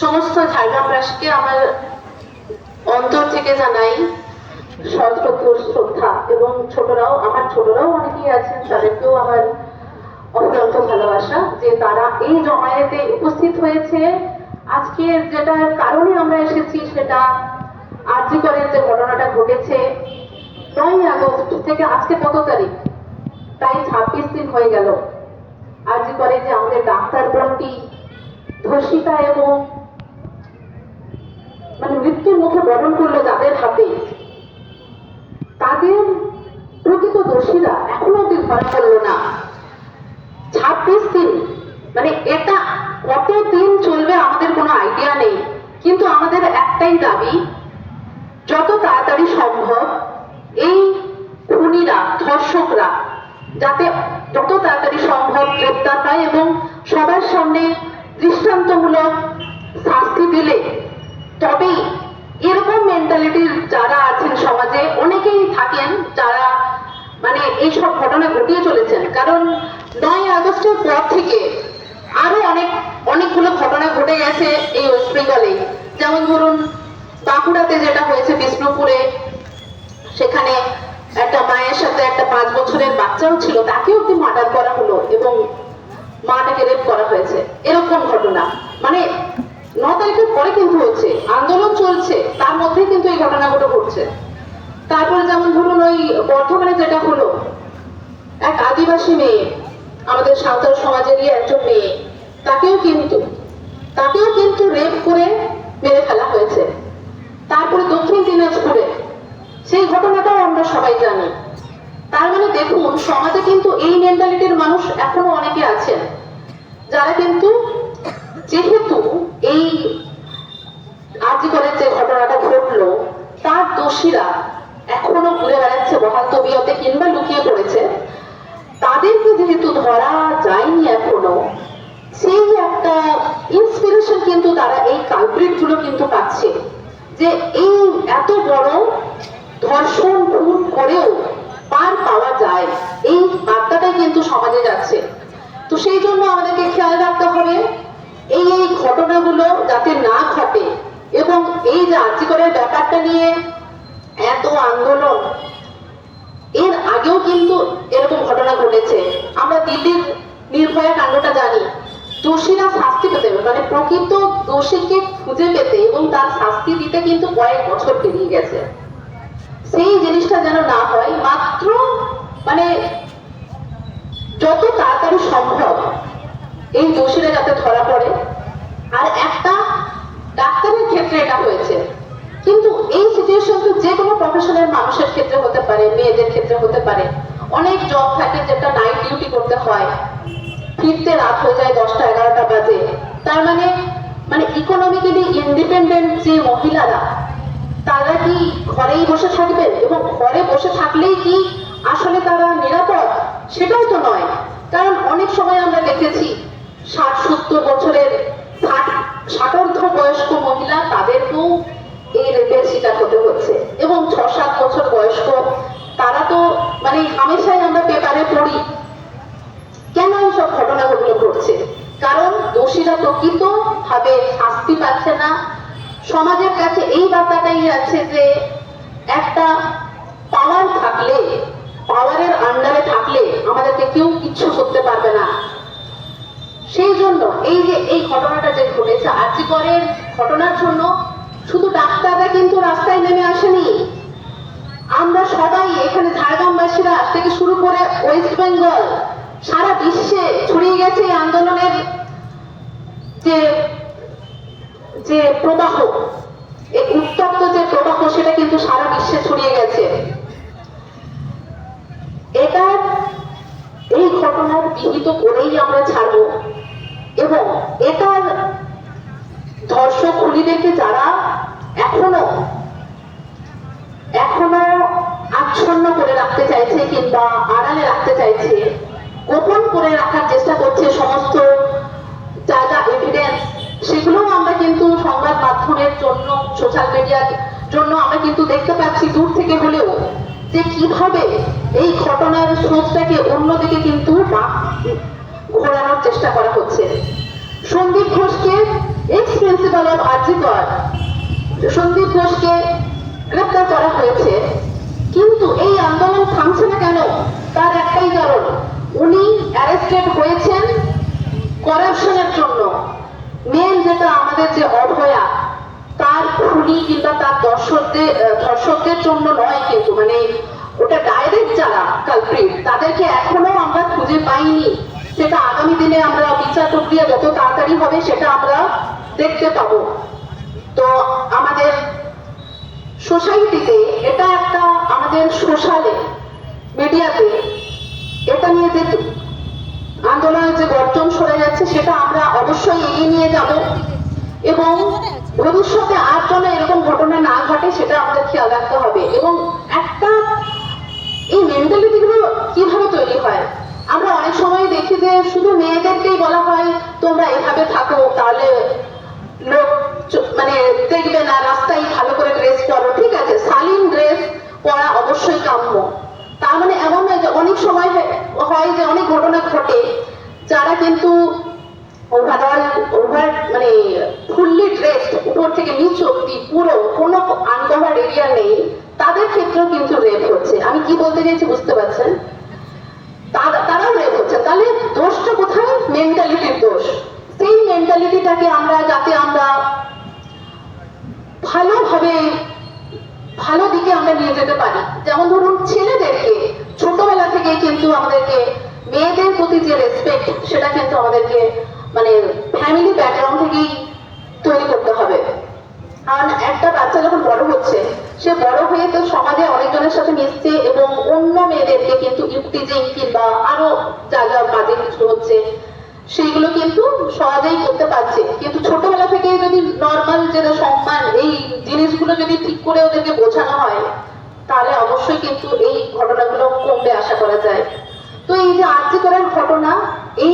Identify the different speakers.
Speaker 1: সমস্ত ঝাড়গ্রামবাসীকে আমার অন্তর থেকে জানাই সশ্রদ্ধ শ্রদ্ধা এবং ছোটরাও, আমার ছোটরাও অনেকেই আছেন, তাদেরকেও আমার অত্যন্ত ভালোবাসা যে তারা এই জমায়েতে উপস্থিত হয়েছে। আজকে যেটার কারণে আমরা এসেছি সেটা আর্জি করেন যে ঘটনাটা ঘটেছে নয় আগস্ট থেকে আজকে কত তারিখ? প্রায় ছাব্বিশ দিন হয়ে গেল। আর্জি করে যে আমাদের ডাক্তার বোনটি, ধর্ষিতা এবং বরণ করল যাদের হাতে, তাদের প্রকৃত দোষীরা এখনও অব্দি ধরা পড়ল না। ছাব্বিশ দিন মানে এটা কত দিন চলবে আমাদের কোনো আইডিয়া নেই। কিন্তু আমাদের একটাই দাবি, যত তাড়াতাড়ি সম্ভব এই খুনিরা, ধর্ষকরা, যাতে যত তাড়াতাড়ি সম্ভব গ্রেপ্তার পায় এবং সবার সামনে দৃষ্টান্তমূলক শাস্তি দিলে, তবেই এরকম মেন্টালিটির যারা আছেন সমাজে, অনেকেই থাকেন যারা মানে এইসব ঘটনা ঘটিয়ে চলেছেন। কারণ নয় আগস্টের পর থেকে আরও অনেক, অনেকগুলো ঘটনা ঘটে গেছে এই ওয়েস্ট বেঙ্গলে যেমন ধরুন, বাঁকুড়াতে যেটা হয়েছে বিষ্ণুপুরে, সেখানে একটা মায়ের সাথে একটা পাঁচ বছরের বাচ্চাও ছিল, তাকেও অব্দি মার্ডার করা হলো এবং মাটাকে রেপ করা হয়েছে। এরকম ঘটনা। মানে ন তারিখের পরে কিন্তু হচ্ছে। আন্দোলন চলছে, তার মধ্যে কিন্তু এই ঘটনাগুলো ঘটছে। তারপরে যেমন ধরুন ওই বর্ধমানে যেটা হলো, এক আদিবাসী মেয়ে, আমাদের সাঁওতাল সমাজেরই একজন মেয়ে, তাকেও কিন্তু তাকেও কিন্তু রেপ করে মেরে ফেলা হয়েছে। তারপরে দক্ষিণ দিনাজপুরে, সেই ঘটনাটাও আমরা সবাই জানি। তার মানে দেখুন, সমাজে কিন্তু এই মেন্টালিটির মানুষ এখনও অনেকে আছেন। যারা কিন্তু যেহেতু এই করে যে ঘটনাটা ঘটলো, তার দোষীরা এখনও ঘুরে বেড়াচ্ছে বহাল তবিয়তে কিংবা লুকিয়ে পড়েছে। তাদেরকে যেহেতু ধরা যায়নি এখনও, সেই একটা ইন্সপিরেশন কিন্তু তারা এই কালপ্রিটগুলো কিন্তু পাচ্ছে যে এই এত বড় ধর্ষণ, খুন করেও পার পাওয়া যায়। এই বার্তাটাই কিন্তু সমাজে যাচ্ছে। তো সেই জন্য আমাদেরকে খেয়াল রাখতে হবে এই এই ঘটনাগুলো যাতে না ঘটে এবং যে ব্যাপারটা নিয়ে এত আন্দোলন, এর আগেও কিন্তু এরকম ঘটনা ঘটেছে। আমরা দিল্লির নির্ভয়া কাণ্ডটা জানি। দোষীরা শাস্তি পেতে মানে প্রকৃত দোষীকে খুঁজে পেতে এবং তার শাস্তি দিতে কিন্তু কয়েক বছর পেরিয়ে গেছে। সেই জিনিসটা যেন না হয়, মাত্র মানে যত তাড়াতাড়ি সম্ভব এই দোষীরা যাতে ধরা পড়ে ক্ষেত্রে এটা হয়েছে। কিন্তু এই সিচুয়েশন তো যে কোনো প্রফেশনের মানুষের ক্ষেত্রে হতে পারে, মেয়েদের ক্ষেত্রে হতে পারে। অনেক জব থাকে যেটা নাইট ডিউটি করতে হয়। ফিরতে রাত হয়ে যায় দশটা, এগারোটা বাজে। তার মানে মানে ইকোনমিক্যালি ইন্ডিপেন্ডেন্ট যে মহিলারা, তারা কি ঘরেই বসে থাকবেন এবং ঘরে বসে থাকলেই কি আসলে তারা নিরাপদ? সেটাও তো নয়। কারণ অনেক সময় আমরা দেখেছি, ষাট সত্তর বছরের ষাট ষাটোর্ধ বয়স্ক মহিলা তাদেরকেও এই রেপের শিকার হতে হচ্ছে। এবং ছ সাত বছর বয়স্ক, তারা তো মানে হামেশাই আমরা পেপারে পড়ি, কেন এইসব ঘটনাগুলো ঘটছে? কারণ দোষীরা প্রকৃত ভাবে শাস্তি পাচ্ছে না। সমাজের কাছে এই বার্তাটাই আছে যে একটা পাওয়ার থাকলে পাওয়ারের আন্ডারে থাকলে আমাদেরকে কেউ কিচ্ছু করতে পারবে না। সেই জন্য এই যে এই ঘটনাটা যে ঘটেছে আর্যিকরের ঘটনার জন্য শুধু ডাক্তাররা কিন্তু রাস্তায় নেমে আসেনি। আমরা সবাই এখানে ঝাড়গ্রামবাসীরা থেকে শুরু করে ওয়েস্ট বেঙ্গল সারা বিশ্বে ছড়িয়ে গেছে এই আন্দোলনের যে যে প্রবাহ এই উত্তপ্ত যে প্রবাহ, সেটা কিন্তু সারা বিশ্বে ছড়িয়ে গেছে। এটা এই ঘটনার বিহিত করেই আমরা ছাড়বো। এবং এটার ধর্ষক খুনিদেরকে যারা এখনও এখনও আচ্ছন্ন করে রাখতে চাইছে কিংবা আড়ালে রাখতে চাইছে, গোপন করে রাখার চেষ্টা করছে সমস্ত জায়গা এভিডেন্স সেগুলোও আমরা কিন্তু সংবাদ মাধ্যমের জন্য সোশ্যাল মিডিয়ার জন্য আমরা কিন্তু দেখতে পাচ্ছি দূর থেকে হলেও যে কীভাবে এই ঘটনার স্রোতটাকে অন্যদিকে কিন্তু ঘোরানোর চেষ্টা করা হচ্ছে। সন্দীপ ঘোষকে ex principal of R G Kar Sandip ঘোষকে গ্রেপ্তার করা হয়েছে। কিন্তু এই আন্দোলন থামছে না কেন? তার একটাই কারণ উনি অ্যারেস্টেড হয়েছেন করাপশনের জন্য। মেন যেটা আমাদের যে অভয়া তার খুনি কিংবা তার দর্শকদের আহ, ধর্ষকদের জন্য নয় কিন্তু মানে ওটা ডাইরেক্ট যারা কালপ্রিট তাদেরকে এখনও আমরা খুঁজে পাইনি সেটা আগামী দিনে আমরা বিচার প্রক্রিয়া যত তাড়াতাড়ি হবে সেটা আমরা দেখতে পাবো। তো আমাদের সোসাইটিতে এটা একটা আমাদের সোশ্যালে, মিডিয়াতে এটা নিয়ে যে আন্দোলনের যে গর্জন সরে যাচ্ছে সেটা আমরা অবশ্যই এগিয়ে নিয়ে যাব এবং ভবিষ্যতে আর যেন এরকম ঘটনা না ঘটে সেটা আমাদের খেয়াল রাখতে হবে এবং একটা এই মেন্টালিটি গুলো কীভাবে তৈরি হয় সময় দেখি যে শুধু মেয়েদেরকেই বলা হয়, তোমরা এভাবে থাকো, তাহলে লোক মানে দেখবে না, রাস্তায় ভালো করে ড্রেস পরো, ঠিক আছে? শালীন ড্রেস পরা অবশ্যই কাম্য। তার মানে এমন নয় যে অনেক সময় হয়- যে অনেক ঘটনা ঘটে, যারা কিন্তু ওভারঅল ওভার মানে ফুললি ড্রেস উপর থেকে নিচ অব্দি পুরো কোনো আনকভার এরিয়া নেই, তাদের ক্ষেত্রেও কিন্তু রেপ হচ্ছে। আমি কি বলতে চাইছি বুঝতে পারছেন? তারা- তাহলে দোষটা কোথায়? মেন্টালিটির দোষ। সেই মেন্টালিটিটাকে আমরা, যাতে আমরা ভালোভাবে, ভালো দিকে আমরা নিয়ে যেতে পারি। যেমন ধরুন, ছেলেদেরকে, ছোটবেলা থেকে কিন্তু আমাদেরকে, মেয়েদের প্রতি যে রেসপেক্ট সেটা কিন্তু আমাদেরকে মানে ফ্যামিলি ব্যাকগ্রাউন্ড থেকেই তৈরি করতে হবে কারণ একটা বাচ্চা যখন বড় হচ্ছে সে বড় হয়ে তো সমাজে অনেকজনের সাথে মিশছে এবং অন্য মেয়েদেরকে কিন্তু ইফটিজিং কিংবা আরও যা যা বাজে কিছু হচ্ছে, সেইগুলো কিন্তু সহজেই করতে পারছে। কিন্তু ছোটবেলা থেকে যদি নর্মাল যেটা সম্মান, এই জিনিসগুলো যদি ঠিক করে ওদেরকে বোঝানো হয়, তাহলে অবশ্যই কিন্তু এই ঘটনাগুলো কমবে আশা করা যায়। তো এই যে আর্যিকরের ঘটনা, এই